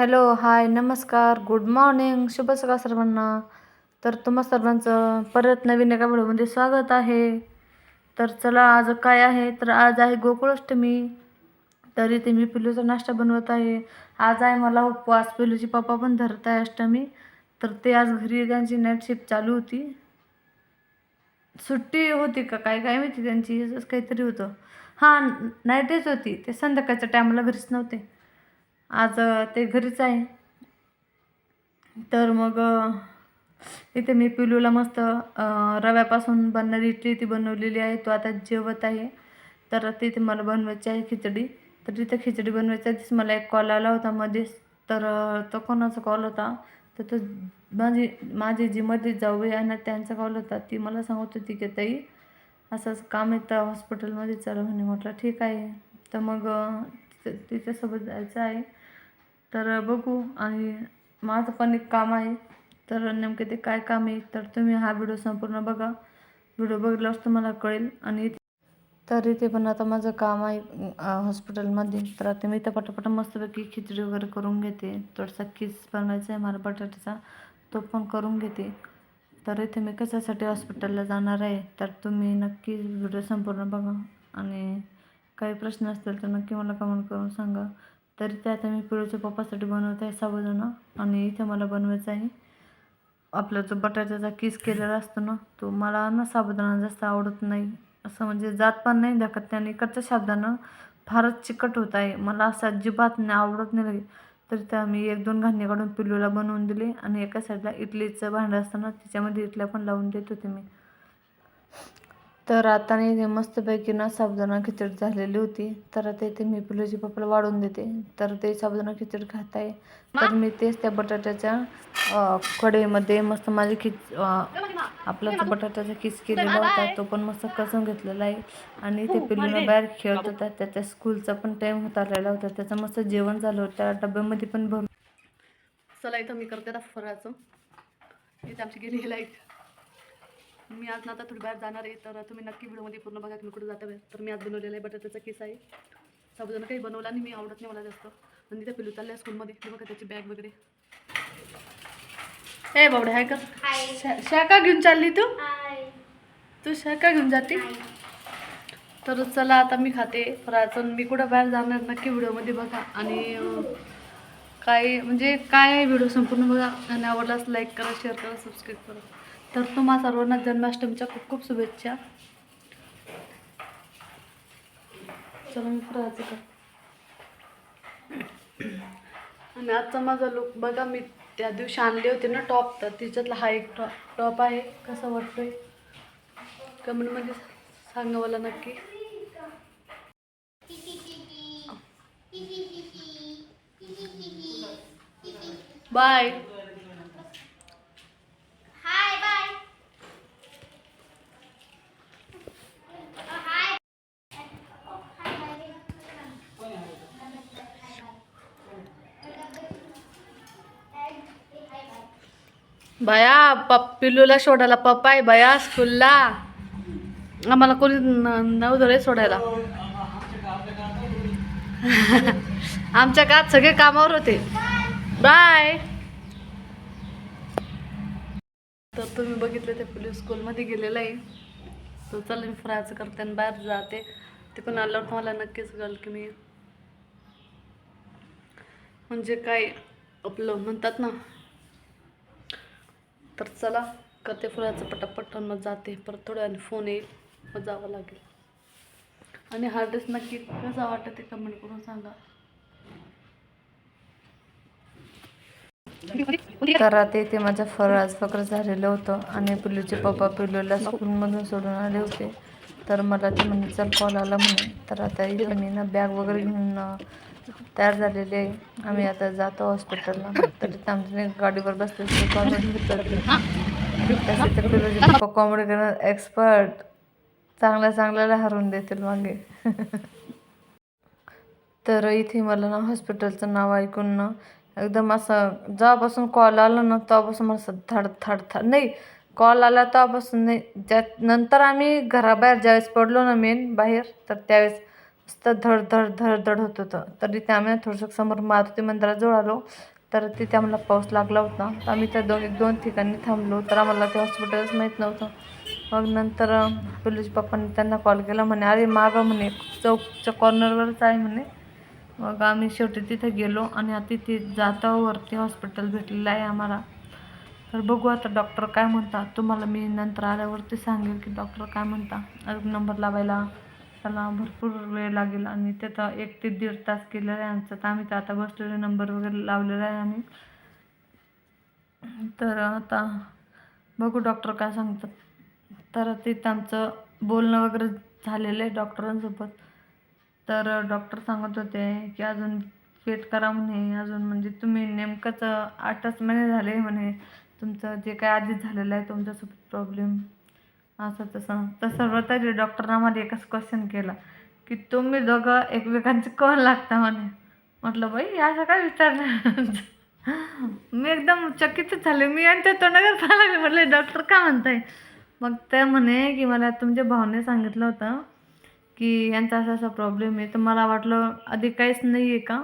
Hello hi नमस्कार good morning शुभ सकाळ सर्वांना. तर तुम्हा सर्वांचं परत नवीन एका व्हिडिओमध्ये स्वागत आहे. तर चला आज काय आहे? तर आज आहे गोकुळाष्टमी. तर इथे मी पिलूचा नाश्ता बनवत आहे. आज आहे मला उपवास. पिलूची पप्पा पण धरत आहे अष्टमी. तर ते आज घरी त्यांची नाईट शिफ्ट चालू होती. सुट्टी होती का काय? काय माहिती? त्यांची असंच काहीतरी होतं. हां नाईटच होती. ते संध्याकाळच्या टायमाला घरीच नव्हते. आज ते घरीच आहे. तर मग इथे मी पिलूला मस्त रव्यापासून बनणारी इडली ती बनवलेली आहे. तो आता जेवत आहे. तर तिथे मला बनवायची आहे खिचडी. तर तिथे खिचडी बनवायच्या आधीच मला एक कॉल आला होता मध्येच. तर तो कोणाचा कॉल होता? तर तो माझी माझी जी मध्ये जाऊ आहे ना त्यांचा कॉल होता. ती मला सांगत होती की ताई असंच काम येतं हॉस्पिटलमध्ये चला म्हणे. म्हटलं ठीक आहे. तर मग अ, तिच्यासोबत जायचं आहे. तर बघू आणि माझं पण एक काम आहे. तर नेमके ते काय काम आहे तर तुम्ही हा व्हिडिओ संपूर्ण बघा. व्हिडिओ बघितल्यावर तुम्हाला कळेल आणि तर इथे पण आता माझं काम आहे हॉस्पिटलमध्ये. तर आता मी तर पटापट मस्तपैकी खिचडी वगैरे करून घेते. थोडासा किस बनवायचा आहे मला बटाट्याचा. तो पण करून घेते. तर इथे मी कशासाठी हॉस्पिटलला जाणार आहे तर तुम्ही नक्की व्हिडिओ संपूर्ण बघा आणि काही प्रश्न असतील तर नक्की मला कमेंट करून सांगा. तर ते आता मी पिळूच्या पप्पासाठी बनवत आहे साबुदाणा आणि इथे मला बनवायचं आहे. आपला जो बटाट्याचा किस केलेला असतो ना तो मला ना साबुदाणा जास्त आवडत नाही. असं म्हणजे जात पण नाही दाखत. त्याने इकडचा साबुदाणा फारच चिकट होत आहे. मला असं अजिबात नाही आवडत नाही लगे तर त्या मी एक दोन घाणे काढून पिल्लूला बनवून दिले आणि एका साईडला इडलीचं भांडं असतं ना त्याच्यामध्ये इडल्या पण लावून देत होते मी. तर आता नाही मस्तपैकी ना साबुदाणा खिचडी झालेली होती. तर आता इथे मी पिलूची पापड वाढून देते. तर ते साबुदाणा खिचडी खात आहे तर मी तेच त्या बटाट्याच्या कडेमध्ये कढईमध्ये मस्त माझी खिच आपला जो बटाट्याचा किस केलेला होता. तो पण मस्त कसून घेतलेला आहे. आणि ते पिल्लूला बाहेर खेळत होता. त्याच्या स्कूलचा पण टाईम होत आलेला होता. त्याचं मस्त जेवण झालं होतं. त्या डब्यामध्ये पण भरून चला इथं मी करते आता फराळाचं. आमची गेली लाइट. मी आज ना आता थोडी बाहेर जाणार आहे तर तुम्ही नक्की व्हिडिओमध्ये पूर्ण बघा की मी कुठे जाता तर मी आज बनवलेला आहे बटाट्याचा किस आहे. साबुदाणा काही बनवला आणि मी आवडत नाही मला जास्त. आणि तिथे पिलू चालल्या स्कूलमध्ये. बघा त्याची बॅग वगैरे. ए बावडे हाय कर. शा- शाका घेऊन चालली तू? तू शाका घेऊन जाते? तर चला आता मी खाते. फराळाचं मी कुठं बाहेर जाणार नक्की व्हिडिओमध्ये बघा. आणि काय म्हणजे काय आहे व्हिडिओ संपूर्ण बघा. आणि आवडलाच लाईक करा शेअर करा सबस्क्राईब करा. तर तुम्हा सर्वांना जन्माष्टमीच्या खूप खूप शुभेच्छा. चला मी फराळाचं का आणि आजचा माझा लुक बघा मी त्या दिवशी आणले होते ना टॉप तर तिच्यातला हा एक टॉप टॉप आहे. कसा वाटतोय? कमेंटमध्ये सांगा मला नक्की. बाय भया पप पिल्लूला सोडायला पप्पा आहे भया स्कूलला आम्हाला कोणी न- धरे सोडायला. आमच्या गात सगळे कामावर होते. बाय तर तुम्ही बघितलं ते पिल्लू स्कूलमध्ये गेलेलं आहे. तर चल मी फरायचं करते आणि बाहेर जाते. तिकडून आल्यावर तुम्हाला नक्कीच कळेल की मी म्हणजे काय आपलं म्हणतात ना तर चला करते फुलाचं पटापट मग जाते. परत थोड्या वेळाने फोन येईल मग जावं लागेल. आणि हा ड्रेस नक्की कसा वाटतं ते कमेंट करून सांगा. तर आता इथे माझ्या फराज वगैरे झालेलं होतं आणि पिल्लूचे पप्पा पिल्लूला स्कूलमधून सोडून आले होते. तर मला ते म्हणजे चल कॉल आला म्हणे. तर आता इथे मी ना बॅग वगैरे घेऊन तयार झालेली आहे. आम्ही आता जातो हॉस्पिटलला तर आमच्या गाडीवर बसले कॉमेडी कॉमेडी करणार एक्सपर्ट चांगल्या चांगल्याला हरवून देतील मागे. तर इथे मला ना हॉस्पिटलचं नाव ऐकून ना एकदम असं जेव्हापासून कॉल आला ना तेव्हापासून मला असं धड थड थड नाही कॉल आला तेव्हापासून नाही. ज्या नंतर आम्ही घराबाहेर ज्यावेळेस पडलो ना मेन बाहेर तर त्यावेळेस नुसतं धड धड धड धड होत होतं. तरी ते आम्ही थोडंसं समोर मारुती मंदिराजवळ आलो. तर तिथे आम्हाला पाऊस लागला होता. तर आम्ही त्या दोन एक दोन ठिकाणी थांबलो. तर आम्हाला ते हॉस्पिटलच माहीत नव्हतं. मग नंतर अं, पप्पांनी त्यांना कॉल केला. म्हणे अरे मागं म्हणे चौकच्या कॉर्नरवरच आहे म्हणे. मग आम्ही शेवटी तिथे गेलो आणि आता तिथे जातावरती हॉस्पिटल भेटलेलं आहे आम्हाला. तर बघू आता डॉक्टर काय म्हणतात. तुम्हाला मी नंतर आल्यावरती सांगेल की डॉक्टर काय म्हणता. अजून नंबर लावायला. त्याला भरपूर वेळ लागेल आणि त्याचा एक ते दीड तास केलेला आहे आमचं. तर आम्ही तर आता बसलेले नंबर वगैरे लावलेला आहे आम्ही. तर आता बघू डॉक्टर काय सांगतात. तर तिथं आमचं बोलणं वगैरे झालेलं आहे डॉक्टरांसोबत. तर डॉक्टर सांगत होते की अजून वेट करा म्हणे. अजून म्हणजे तुम्ही नेमकंच आठच महिने झाले म्हणे. तुमचं जे काय आधीच झालेलं आहे तुमच्यासोबत प्रॉब्लेम असं तसं. तर सर्वतरी डॉक्टरना मला एकच क्वेश्चन केला की तुम्ही दोघं एकमेकांचे कोण लागता म्हणे? म्हटलं बाई असं काय विचारणार मी एकदम चकितच झाले. मी यांच्या तोंडाकडे पाहिला मी म्हटलं डॉक्टर का म्हणताय? मग ते म्हणे की मला तुमच्या भावने सांगितलं होतं की यांचा असा असा प्रॉब्लेम आहे तर मला वाटलं आधी काहीच नाही आहे का?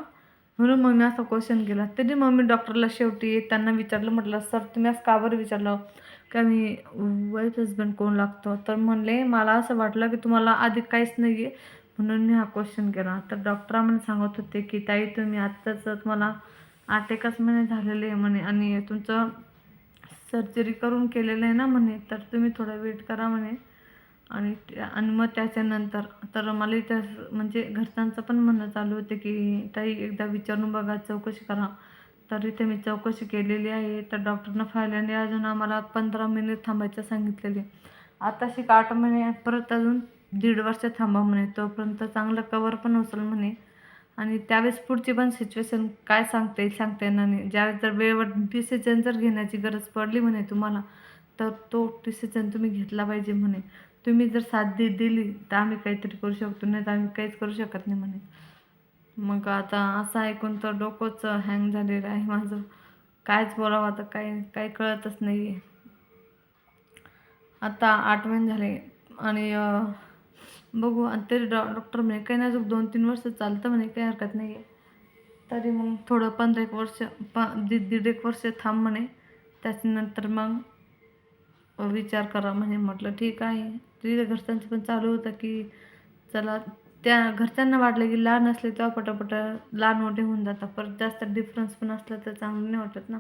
म्हणून मग मी असा क्वेश्चन केला. तरी मग मी डॉक्टरला शेवटी त्यांना विचारलं म्हटलं सर तुम्ही असं का बरं विचारलं? का मी वाईफ हजबंड कोण लागतो? तर म्हणले मला असं वाटलं की तुम्हाला आधी काहीच नाही आहे म्हणून मी हा क्वेश्चन केला. तर डॉक्टर आम्हाला सांगत होते की ताई तुम्ही आत्ताच तुम्हाला आठ एकच महिने झालेले आहे म्हणे आणि तुमचं सर्जरी करून केलेलं आहे ना म्हणे तर तुम्ही थोडा वेट करा म्हणे. आणि आणि मग त्याच्यानंतर तर मला इथं म्हणजे घरच्यांचं पण म्हणणं चालू होते की ताई एकदा विचारून बघा चौकशी करा. तर इथे मी चौकशी केलेली आहे. तर डॉक्टरनं फायल्याने अजून आम्हाला पंधरा मिनिट थांबायचं सांगितलेले. आता शिक आठ महिने परत अजून दीड वर्ष थांबा म्हणे. तोपर्यंत चांगलं कवर पण उचल म्हणे. आणि त्यावेळेस पुढची पण सिच्युएशन काय सांगता येईल सांगता येणार नाही. ज्यावेळेस जर वेळेवर डिसिजन जर घेण्याची गरज पडली म्हणे तुम्हाला तर तो डिसिजन तुम्ही घेतला पाहिजे म्हणे. तुम्ही जर साथ दिली तर आम्ही काहीतरी करू शकतो नाही तर आम्ही काहीच करू शकत नाही म्हणे. मग आता असं ऐकून तर डोकंच हँग झालेलं आहे माझं. कायच बोलावं आता काय काही कळतच नाही आहे आता आठ महिने झाले. आणि बघू आणि तरी डॉ डॉक्टर म्हणे काही नाही अजून दोन तीन वर्ष चालतं म्हणे काही हरकत नाही आहे तरी मग थोडं पंधरा एक वर्ष प दीड दीड एक वर्ष थांब म्हणे. त्याच्यानंतर मग विचार करा म्हणे. म्हटलं ठीक आहे. तिथे घरच्यांचं पण चालू होतं की चला त्या घरच्यांना वाटलं की लहान असले तेव्हा पटापट लहान मोठे होऊन जातात. परत जास्त डिफरन्स पण असला तर चांगलं नाही वाटत ना.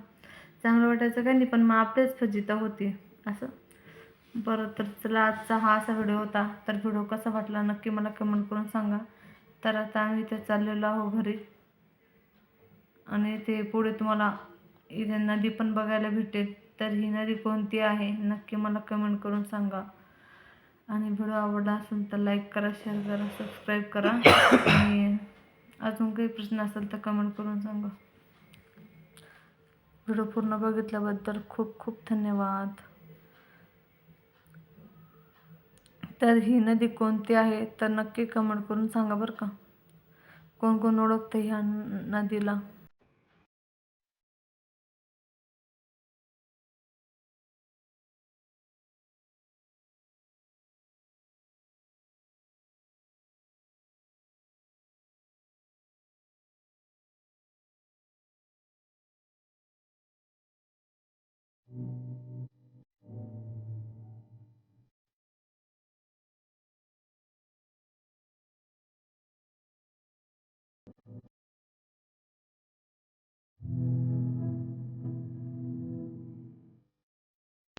चांगलं वाटायचं काही नाही पण मग आपलेच फजिता होती. असं. बरं तर चला आजचा हा असा व्हिडिओ होता. तर व्हिडिओ कसा वाटला नक्की मला कमेंट करून सांगा. तर आता आम्ही इथे चाललेलो आहो घरी. आणि ते पुढे तुम्हाला इथे नदी पण बघायला भेटेल. तर ही नदी कोणती आहे? नक्की मला कमेंट करून सांगा. आणि व्हिडिओ आवडला असेल तर लाईक करा शेअर करा सबस्क्राईब करा. आणि अजून काही प्रश्न असेल तर कमेंट करून सांगा. व्हिडिओ पूर्ण बघितल्याबद्दल खूप खूप धन्यवाद. तर ही नदी कोणती आहे? तर नक्की कमेंट करून सांगा बरं का. कोण कोण ओळखतं ह्या नदीला?